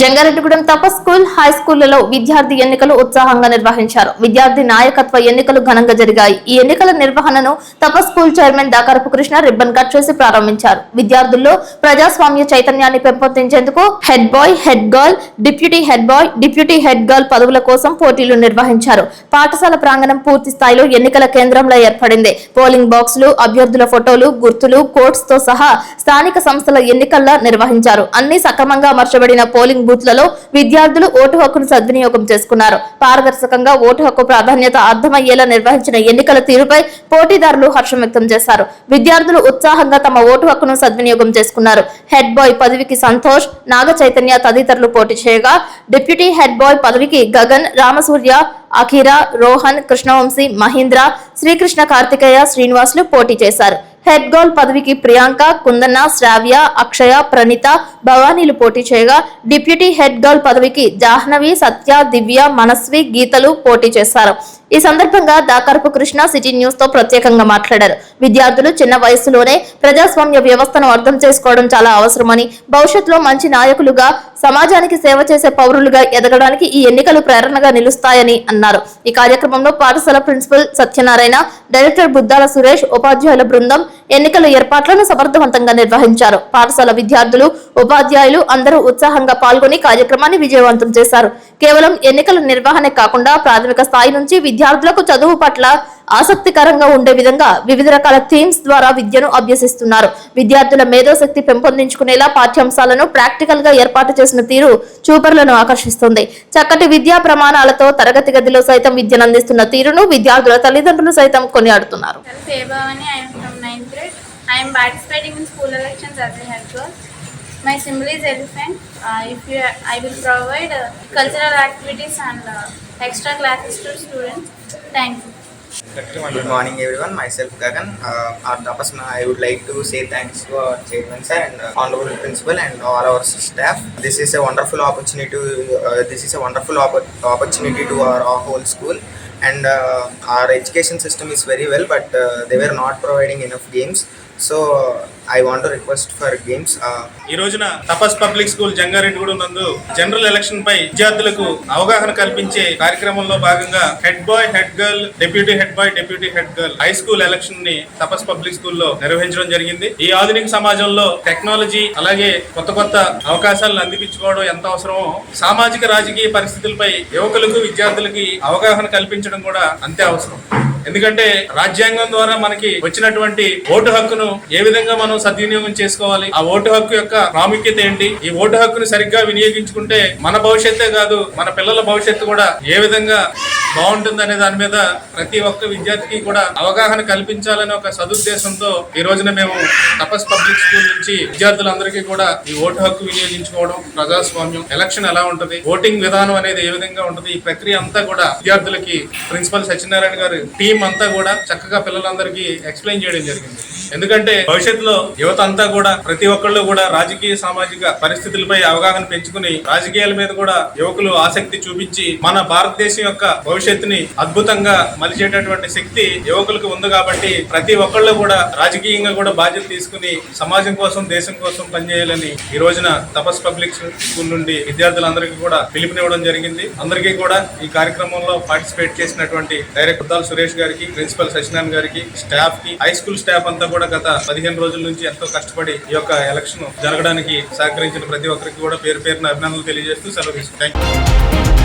జంగారెడ్డిగూడెం తప school high స్కూళ్ళలో విద్యార్థి ఎన్నికలు ఉత్సాహంగా నిర్వహించారు. విద్యార్థి నాయకత్వ ఎన్నికలు ఘనంగా జరిగాయి. ఈ ఎన్నికల నిర్వహణను తప school chairman Dakarapu Krishna ribbon cut చేసి ప్రారంభించారు. విద్యార్థుల్లో ప్రజాస్వామ్య చైతన్యాన్ని పెంపొందించేందుకు head boy head girl deputy head boy deputy head girl పదవుల కోసం పోటీలు నిర్వహించారు. పాఠశాల ప్రాంగణం పూర్తి స్థాయిలో ఎన్నికల కేంద్రంలో ఏర్పడింది. పోలింగ్ బాక్సులు అభ్యర్థుల ఫోటోలు గుర్తులు కోట్స్తో సహా స్థానిక సంస్థల ఎన్నికల్లో నిర్వహించారు. అన్ని సక్రమంగా అమర్చబడిన పోలింగ్ బూత్లలో విద్యార్థులు ఓటు హక్కును సద్వినియోగం చేసుకున్నారు. పారదర్శకంగా ఓటు హక్కు ప్రాధాన్యత అర్థమయ్యేలా నిర్వహించిన ఎన్నికల తీరుపై పోటీదారులు హర్షం వ్యక్తం చేశారు. విద్యార్థులు ఉత్సాహంగా తమ ఓటు హక్కును సద్వినియోగం చేసుకున్నారు. హెడ్ బాయ్ పదవికి సంతోష్ నాగ చైతన్య తదితరులు పోటీ చేయగా డిప్యూటీ హెడ్ బాయ్ పదవికి గగన్ రామసూర్య అఖీరా రోహన్ కృష్ణవంశీ మహీంద్ర శ్రీకృష్ణ కార్తికేయ శ్రీనివాసులు పోటీ చేశారు. హెడ్ గోల్ పదవికి ప్రియాంక కుందన శ్రావ్య అక్షయ ప్రణీత భవానీలు పోటీ చేయగా డిప్యూటీ హెడ్ గోల్ పదవికి జాహ్నవి సత్య దివ్య మనస్వి గీతలు పోటీ చేశారు. ఈ సందర్భంగా దాకరపు కృష్ణ సిటీ న్యూస్తో ప్రత్యేకంగా మాట్లాడారు. విద్యార్థులు చిన్న వయసులోనే ప్రజాస్వామ్య వ్యవస్థను అర్థం చేసుకోవడం చాలా అవసరమని భవిష్యత్తులో మంచి నాయకులుగా సమాజానికి సేవ చేసే పౌరులుగా ఎదగడానికి ఈ ఎన్నికలు ప్రేరణగా నిలుస్తాయని అన్నారు. ఈ కార్యక్రమంలో పాఠశాల ప్రిన్సిపల్ సత్యనారాయణ డైరెక్టర్ బుద్దాల సురేష్ ఉపాధ్యాయుల బృందం ఎన్నికల ఏర్పాట్లను సమర్థవంతంగా నిర్వహించారు. పాఠశాల విద్యార్థులు ఉపాధ్యాయులు అందరూ ఉత్సాహంగా పాల్గొని కార్యక్రమాన్ని విజయవంతం చేశారు. కేవలం ఎన్నికల నిర్వహణే కాకుండా ప్రాథమిక స్థాయి నుంచి విద్యార్థులకు చదువు పట్ల ఆసక్తికరంగా ఉండే విధంగా వివిధ రకాల థీమ్స్ ద్వారా విద్యను అభ్యసిస్తున్నారు. విద్యార్థుల మేధోశక్తి పెంపొందించుకునేలా పాఠ్యాంశాలను ప్రాక్టికల్గా ఏర్పాటు చేసిన తీరు చూపర్లను ఆకర్షిస్తుంది. చక్కటి విద్యా ప్రమాణాలతో తరగతి గదిలో సైతం విద్యను అందిస్తున్న తీరును విద్యార్థుల తల్లిదండ్రులు సైతం కొనియాడుతున్నారు. 9th grade. I am participating in school elections as a helper. My symbol is elephant. Uh, if you, I will provide uh, cultural activities and uh, extra classes to students. Thank you. Good morning, everyone. Myself Gagan. Uh, our Tapasma, I would like to say thanks to our chairman sir and uh, honorable principal and all our staff. This is a wonderful opportunity. To, uh, this is a wonderful opp- opportunity to our, our whole school. And uh, our education system is very well, but uh, they were not providing enough games. So I I want request for games ఈ రోజున తపస్ public school Jangareddygudem నందు general election పై విద్యార్థులకు అవగాహన కల్పించే కార్యక్రమంలో భాగంగా head boy head girl deputy head boy deputy head girl high school ఎలక్షన్ని Tapas public స్కూల్లో నిర్వహించడం జరిగింది. ఈ ఆధునిక సమాజంలో టెక్నాలజీ అలాగే కొత్త కొత్త అవకాశాలను అందిపించుకోవడం ఎంత అవసరమో సామాజిక రాజకీయ పరిస్థితులపై యువకులకు విద్యార్థులకి అవగాహన కల్పించడం కూడా అంతే అవసరం. ఎందుకంటే రాజ్యాంగం ద్వారా మనకి వచ్చినటువంటి ఓటు హక్కును ఏ విధంగా మనం సద్వినియోగం చేసుకోవాలి? ఆ ఓటు హక్కు యొక్క ప్రాముఖ్యత ఏంటి? ఈ ఓటు హక్కును సరిగ్గా వినియోగించుకుంటే మన భవిష్యత్తే కాదు మన పిల్లల భవిష్యత్తు కూడా ఏ విధంగా బాగుంటుంది అనే దాని మీద ప్రతి ఒక్క విద్యార్థికి కూడా అవగాహన కల్పించాలనే ఒక సదుద్దేశంతో ఈ రోజున మేము తపస్ పబ్లిక్ స్కూల్ నుంచి విద్యార్థులందరికీ కూడా ఈ ఓటు హక్కు వినియోగించుకోవడం ప్రజాస్వామ్యం ఎలక్షన్ ఎలా ఉంటుంది ఓటింగ్ విధానం అనేది ఏ విధంగా ఉంటుంది ఈ ప్రక్రియ అంతా కూడా విద్యార్థులకి ప్రిన్సిపల్ సత్యనారాయణ గారి టీం అంతా కూడా చక్కగా పిల్లలందరికీ ఎక్స్ప్లెయిన్ చేయడం జరిగింది. ఎందుకంటే భవిష్యత్తులో యువత అంతా కూడా ప్రతి ఒక్కళ్ళు కూడా రాజకీయ సామాజిక పరిస్థితులపై అవగాహన పెంచుకుని రాజకీయాల మీద కూడా యువకులు ఆసక్తి చూపించి మన భారతదేశం యొక్క భవిష్యత్తుని అద్భుతంగా మలిచేటటువంటి శక్తి యువకులకు ఉంది కాబట్టి ప్రతి ఒక్కళ్ళు కూడా రాజకీయంగా కూడా బాధ్యత తీసుకుని సమాజం కోసం దేశం కోసం పనిచేయాలని ఈ రోజున తపస్ పబ్లిక్ స్కూల్ నుండి విద్యార్థులందరికీ కూడా పిలుపునివ్వడం జరిగింది. అందరికీ కూడా ఈ కార్యక్రమంలో పార్టిసిపేట్ చేసినటువంటి డైరెక్టర్ దాల్ సురేష్ గారికి ప్రిన్సిపల్ సత్యనారాయణ గారికి స్టాఫ్కి హై స్కూల్ స్టాఫ్ అంతా కూడా గత పదిహేను రోజుల నుంచి ఎంతో కష్టపడి ఈ యొక్క ఎలక్షన్ జరగడానికి సహకరించిన ప్రతి ఒక్కరికి కూడా పేరు పేరున అభినందనలు తెలియజేస్తూ సెలవు తీసుకుంటాం.